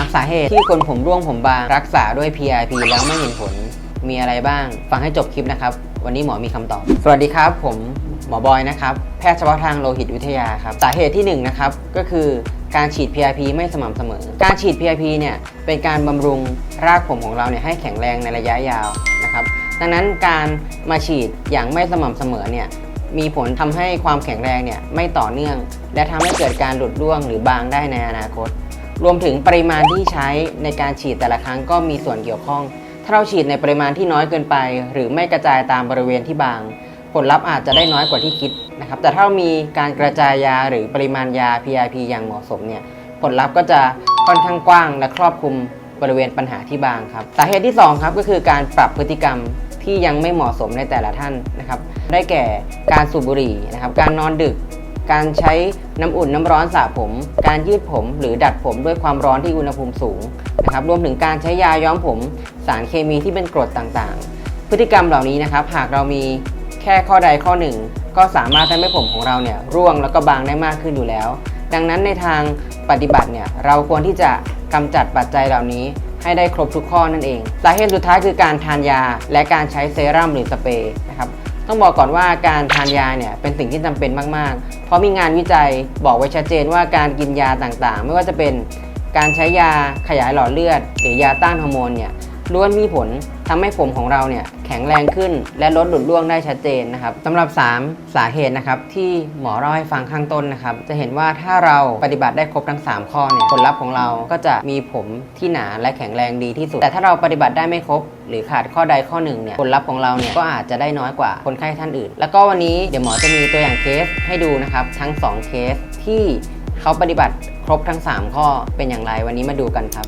3 สาเหตุที่คนผมร่วงผมบางรักษาด้วย PRP แล้วไม่เห็นผลมีอะไรบ้าง ฟังให้จบคลิปนะครับ วันนี้หมอมีคำตอบ สวัสดีครับ ผมหมอบอยนะครับ แพทย์เฉพาะทางโลหิตวิทยาครับ สาเหตุที่1นนะครับก็คือการฉีด PRP ไม่สม่ำเสมอ การฉีด PRP เนี่ยเป็นการบำรุงรากผมของเราเนี่ยให้แข็งแรงในระยะยาวนะครับ ดังนั้นการมาฉีดอย่างไม่สม่ำเสมอเนี่ยมีผลทำให้ความแข็งแรงเนี่ยไม่ต่อเนื่อง และทำให้เกิดการหลุดร่วงหรือบางได้ในอนาคต รวมถึงปริมาณที่ใช้ในการฉีดแต่ละครั้งก็มีส่วนเกี่ยวข้อง ถ้าเราฉีดในปริมาณที่น้อยเกินไป หรือไม่กระจายตามบริเวณที่บาง ผลลัพธ์อาจจะได้น้อยกว่าที่คิดนะครับ แต่ถ้ามีการกระจายยาหรือปริมาณยา PIP อย่างเหมาะสมเนี่ย ผลลัพธ์ก็จะค่อนข้างกว้างและครอบคลุมบริเวณปัญหาที่บางครับ สาเหตุที่ 2 ครับก็คือการปรับพฤติกรรมที่ยังไม่เหมาะสมในแต่ละท่านนะครับ ได้แก่การสูบบุหรี่นะครับ การนอนดึก การใช้น้ำอุ่นน้ำร้อนสระผม การยืดผมหรือดัดผมด้วยความร้อนที่อุณหภูมิสูงนะครับรวมถึงการใช้ยาย้อมผม สารเคมีที่เป็นกรดต่างๆ พฤติกรรมเหล่านี้นะครับ หากเรามีแค่ข้อใดข้อหนึ่ง ก็สามารถทำให้ผมของเราเนี่ยร่วงแล้วก็บางได้มากขึ้นอยู่แล้ว ดังนั้นในทางปฏิบัติเนี่ยเราควรที่จะกำจัดปัจจัยเหล่านี้ให้ได้ครบทุกข้อนั่นเอง สาเหตุสุดท้ายคือการทานยาและการใช้เซรั่มหรือสเปรย์นะครับ ต้องบอกก่อนว่าการทานยาเนี่ยเป็นสิ่งที่จำเป็นมาก ๆ เพราะมีงานวิจัยบอกไว้ชัดเจนว่าการกินยาต่างๆ ไม่ว่าจะเป็นการใช้ยาขยายหลอดเลือด หรือยาต้านฮอร์โมนเนี่ย ล้วนมีผลทำให้ผมของเราเนี่ยแข็งแรงขึ้น และลดหลุดร่วงได้ชัดเจนนะครับสำหรับ 3 สาเหตุนะครับที่หมอเล่าให้ฟังข้างต้นนะครับ จะเห็นว่าถ้าเราปฏิบัติได้ครบทั้ง 3 ข้อเนี่ยผลลัพธ์ของเราก็จะมีผมที่หนาและแข็งแรงดีที่สุด แต่ถ้าเราปฏิบัติได้ไม่ครบ หรือขาดข้อใดข้อหนึ่งเนี่ยผลลัพธ์ของเราเนี่ยก็อาจจะได้น้อยกว่าคนไข้ท่านอื่น แล้วก็วันนี้เดี๋ยวหมอจะมีตัวอย่างเคสให้ดูนะครับทั้ง 2 เคสที่เขาปฏิบัติครบทั้ง 3 ข้อเป็นอย่างไรวันนี้มาดูกันครับ